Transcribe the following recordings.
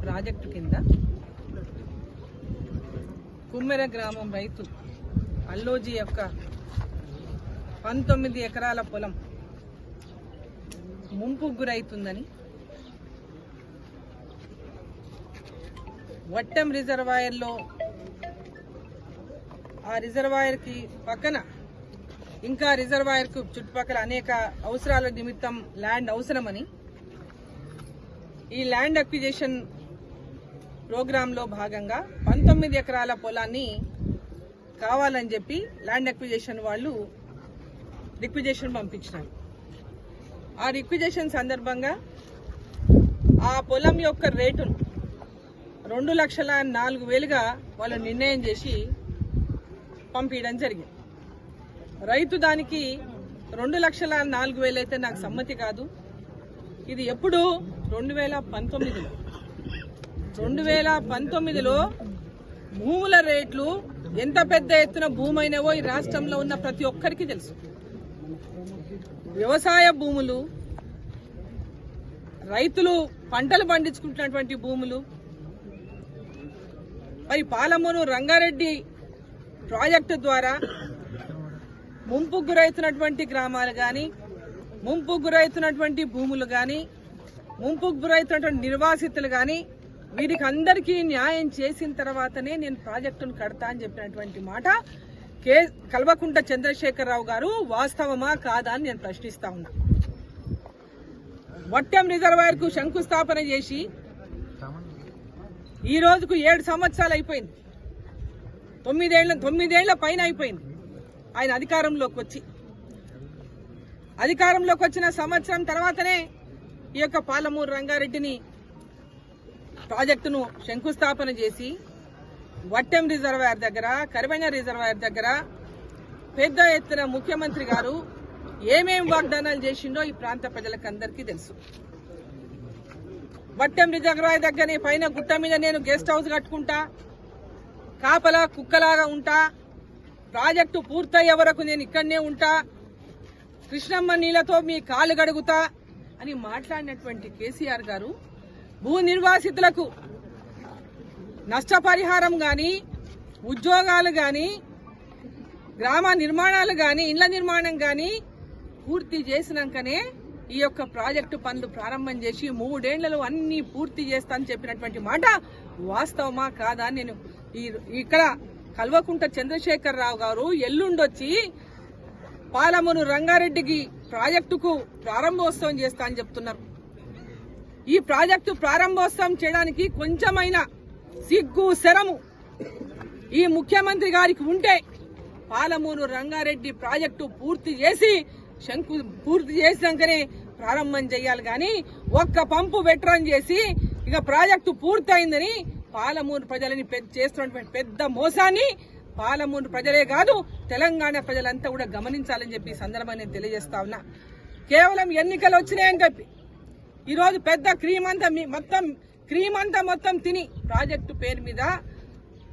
Project కింద కుమ్మెర గ్రామం రైతు అల్లోజీ యొక్క పంతొమ్మిది ఎకరాల పొలం ముంపు గురైతుందని వట్టం రిజర్వాయర్లో ఆ రిజర్వాయర్కి పక్కన ఇంకా రిజర్వాయర్కు చుట్టుపక్కల అనేక అవసరాల నిమిత్తం ల్యాండ్ అవసరమని ఈ ల్యాండ్ అక్విజేషన్ ప్రోగ్రాంలో భాగంగా పంతొమ్మిది ఎకరాల పొలాన్ని కావాలని చెప్పి ల్యాండ్ అక్విజిషన్ వాళ్ళు రిక్విజేషన్ పంపించినారు. ఆ రిక్విజేషన్ సందర్భంగా ఆ పొలం యొక్క రేటును రెండు లక్షల నాలుగు వేలుగా వాళ్ళు నిర్ణయం చేసి పంపించడం జరిగింది. రైతు దానికి రెండు లక్షల నాలుగు వేలు అయితే నాకు సమ్మతి కాదు. ఇది ఎప్పుడు రెండు వేల పంతొమ్మిదిలో. రెండు వేల పంతొమ్మిదిలో భూముల రేట్లు ఎంత పెద్ద ఎత్తున భూమైనవో ఈ రాష్ట్రంలో ఉన్న ప్రతి ఒక్కరికి తెలుసు. వ్యవసాయ భూములు రైతులు పంటలు పండించుకుంటున్నటువంటి భూములు మరి పాలమూరు రంగారెడ్డి ప్రాజెక్టు ద్వారా ముంపుకు గురవుతున్నటువంటి గ్రామాలు కానీ ముంపు గురవుతున్నటువంటి భూములు కానీ ముంపుకు గురవుతున్నటువంటి నిర్వాసితులు కానీ వీరికి అందరికీ న్యాయం చేసిన తర్వాతనే నేను ప్రాజెక్టును కడతా అని చెప్పినటువంటి మాట కే కల్వకుంట చంద్రశేఖరరావు గారు వాస్తవమా కాదా అని నేను ప్రశ్నిస్తా ఉన్నా. వట్టెం రిజర్వాయర్కు శంకుస్థాపన చేసి ఈ రోజుకు ఏడు సంవత్సరాలు అయిపోయింది. తొమ్మిదేళ్ళ తొమ్మిదేళ్ళ పైన అయిపోయింది. ఆయన అధికారంలోకి వచ్చి. అధికారంలోకి వచ్చిన సంవత్సరం తర్వాతనే ఈ యొక్క పాలమూరు రంగారెడ్డిని ప్రాజెక్టును శంకుస్థాపన చేసి వట్టెం రిజర్వాయర్ దగ్గర కరివెంగ రిజర్వాయర్ దగ్గర పెద్ద ఎత్తున ముఖ్యమంత్రి గారు ఏమేం వాగ్దానాలు చేసిండో ఈ ప్రాంత ప్రజలకు అందరికీ తెలుసు. వట్టెం రిజర్వాయర్ దగ్గర పైన గుట్ట మీద నేను గెస్ట్ హౌస్ కట్టుకుంటా కాపలా కుక్కలాగా ఉంటా ప్రాజెక్టు పూర్తయ్యే వరకు నేను ఇక్కడనే ఉంటా కృష్ణమ్మ నీళ్ళతో మీ కాలు గడుగుతా అని మాట్లాడినటువంటి కేసీఆర్ గారు భూ నిర్వాసితులకు నష్టపరిహారం కానీ ఉద్యోగాలు కానీ గ్రామ నిర్మాణాలు కానీ ఇండ్ల నిర్మాణం కానీ పూర్తి చేసినాకనే ఈ యొక్క ప్రాజెక్టు పనులు ప్రారంభం చేసి మూడేళ్ళలో అన్ని పూర్తి చేస్తా అని చెప్పినటువంటి మాట వాస్తవమా కాదా అని నేను ఈ- ఇక్కడ కల్వకుంట చంద్రశేఖర్ రావు గారు ఎల్లుండొచ్చి పాలమూరు రంగారెడ్డికి ప్రాజెక్టుకు ప్రారంభోత్సవం చేస్తా అని చెప్తున్నారు. ఈ ప్రాజెక్టు ప్రారంభోత్సవం చేయడానికి కొంచెమైన సిగ్గు శరము ఈ ముఖ్యమంత్రి గారికి ఉంటే పాలమూరు రంగారెడ్డి ప్రాజెక్టు పూర్తి చేసి శంకు పూర్తి చేసినాకనే ప్రారంభం చేయాలి. కానీ ఒక్క పంపు వెట్రన్ చేసి ఇక ప్రాజెక్టు పూర్తయిందని పాలమూరు ప్రజలని చేస్తున్నటువంటి పెద్ద మోసాన్ని పాలమూరు ప్రజలే కాదు తెలంగాణ ప్రజలంతా కూడా గమనించాలని చెప్పి సందర్భాన్ని నేను తెలియజేస్తా ఉన్నా. కేవలం ఎన్నికలు వచ్చినాయని చెప్పి ఈరోజు పెద్ద క్రీమ్ అంతా మీ- మొత్తం క్రీమ్ అంతా మొత్తం తిని ప్రాజెక్టు పేరు మీద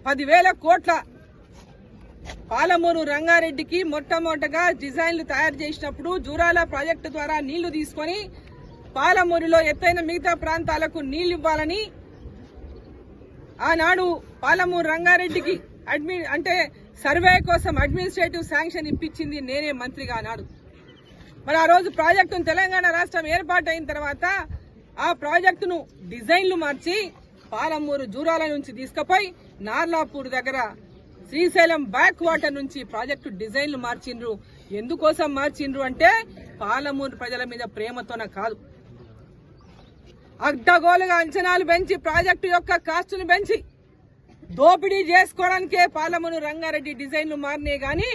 పదివేల కోట్ల పాలమూరు రంగారెడ్డికి మొట్టమొదటగా డిజైన్లు తయారు చేసినప్పుడు జూరాల ప్రాజెక్టు ద్వారా నీళ్ళు తీసుకొని పాలమూరులో ఎత్తైన మిగతా ప్రాంతాలకు నీళ్ళు ఇవ్వాలని ఆనాడు పాలమూరు రంగారెడ్డికి అడ్మి అంటే సర్వే కోసం అడ్మినిస్ట్రేటివ్ శాంక్షన్ ఇప్పించింది నేనే మంత్రిగా అన్నాడు. మరి ఆ రోజు ప్రాజెక్టును తెలంగాణ రాష్ట్రం ఏర్పాటైన తర్వాత ఆ ప్రాజెక్టును డిజైన్లు మార్చి పాలమూరు జూరాల నుంచి తీసుకుపోయి నార్లాపూర్ దగ్గర శ్రీశైలం బ్యాక్ వాటర్ నుంచి ప్రాజెక్టు డిజైన్లు మార్చిండ్రు. ఎందుకోసం మార్చిండ్రు అంటే పాలమూరు ప్రజల మీద ప్రేమతోన కాదు. అడ్డగోలుగా అంచనాలు పెంచి ప్రాజెక్టు యొక్క కాస్టును పెంచి దోపిడీ చేసుకోవడానికే పాలమును రంగారెడ్డి డిజైన్లు మారినాయి కానీ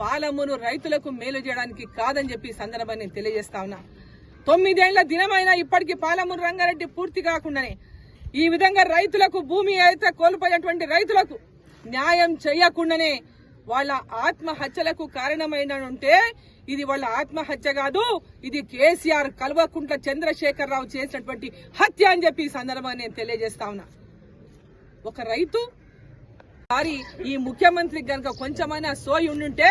పాలమును రైతులకు మేలు చేయడానికి కాదని చెప్పి సందర్భాన్ని తెలియజేస్తా ఉన్నా. తొమ్మిదేళ్ళ దినమైనా ఇప్పటికీ పాలమూరు రంగారెడ్డి పూర్తి కాకుండానే ఈ విధంగా రైతులకు భూమి అయితే కోల్పోయినటువంటి రైతులకు న్యాయం చేయకుండానే వాళ్ళ ఆత్మహత్యలకు కారణమైన ఉంటే ఇది వాళ్ళ ఆత్మహత్య కాదు ఇది కేసీఆర్ కల్వకుంట్ల చంద్రశేఖరరావు చేసినటువంటి హత్య అని చెప్పి ఈ సందర్భాన్ని నేను తెలియజేస్తా ఉన్నా. ఒక రైతు వారి ఈ ముఖ్యమంత్రికి గనక కొంచెమైనా సోయి ఉండుంటే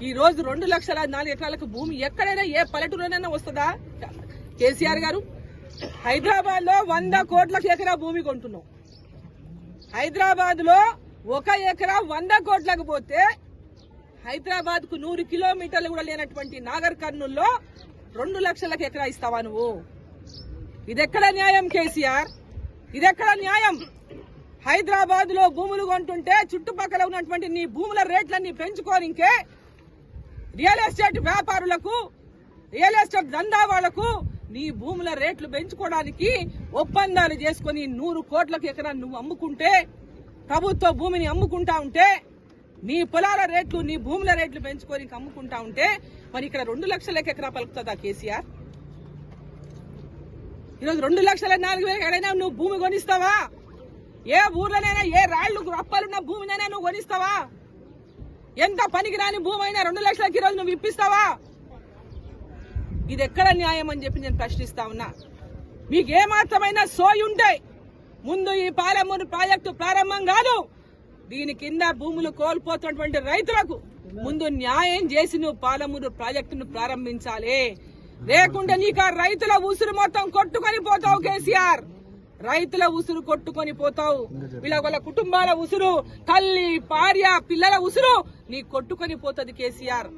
ఈ రోజు రెండు లక్షల నాలుగు ఎకరాలకు భూమి ఎక్కడైనా ఏ పల్లెటూరులోనైనా వస్తుందా? కేసీఆర్ గారు హైదరాబాద్లో వంద కోట్ల ఎకరా భూమి కొంటున్నావు హైదరాబాద్లో ఒక ఎకరా వంద కోట్లకు పోతే హైదరాబాద్కు నూరు కిలోమీటర్లు కూడా లేనటువంటి నాగర్ కర్నూల్లో రెండు లక్షలకు ఎకరా ఇస్తావా నువ్వు? ఇదెక్కడ న్యాయం కేసీఆర్? ఇదెక్కడ న్యాయం? హైదరాబాద్లో భూములు కొంటుంటే చుట్టుపక్కల ఉన్నటువంటి నీ భూముల రేట్లన్నీ పెంచుకోనికే రియల్ ఎస్టేట్ వ్యాపారులకు రియల్ ఎస్టేట్ దందా వాళ్ళకు నీ భూముల రేట్లు పెంచుకోవడానికి ఒప్పందాలు చేసుకుని నూరు కోట్లకు ఎకరా నువ్వు అమ్ముకుంటే ప్రభుత్వ భూమిని అమ్ముకుంటా ఉంటే నీ పొలాల రేట్లు నీ భూముల రేట్లు పెంచుకొని అమ్ముకుంటా ఉంటే మరి ఇక్కడ రెండు లక్షలకు ఎకరా పలుకుతుందా కేసీఆర్? ఈరోజు రెండు లక్షల నాలుగు వేల ఎక్కడైనా నువ్వు భూమి కొనిస్తావా? ఏ ఊర్లోనైనా ఏ రాళ్ళు రప్పలున్న భూమినైనా నువ్వు కొనిస్తావా? ఎంత పనికిరాని భూమి అయినా రెండు లక్షలకి ఈరోజు నువ్వు ఇప్పిస్తావా? ఇది ఎక్కడ న్యాయం అని చెప్పి నేను ప్రశ్నిస్తా ఉన్నా. మీకు ఏమాత్రమైనా సోయి ఉంటాయి ముందు ఈ పాలమూరు ప్రాజెక్టు ప్రారంభం కాదు దీని కింద భూములు కోల్పోతున్నటువంటి రైతులకు ముందు న్యాయం చేసి నువ్వు పాలమూరు ప్రాజెక్టును ప్రారంభించాలి. లేకుంటే నీకు ఆ రైతుల ఉసురు మొత్తం కొట్టుకొని పోతావు కేసీఆర్. రైతుల ఉసురు కొట్టుకొని పోతావు. వీళ్ళ వాళ్ళ కుటుంబాల ఉసురు తల్లి భార్య పిల్లల ఉసురు నీ కొట్టుకొని పోతుంది కేసీఆర్.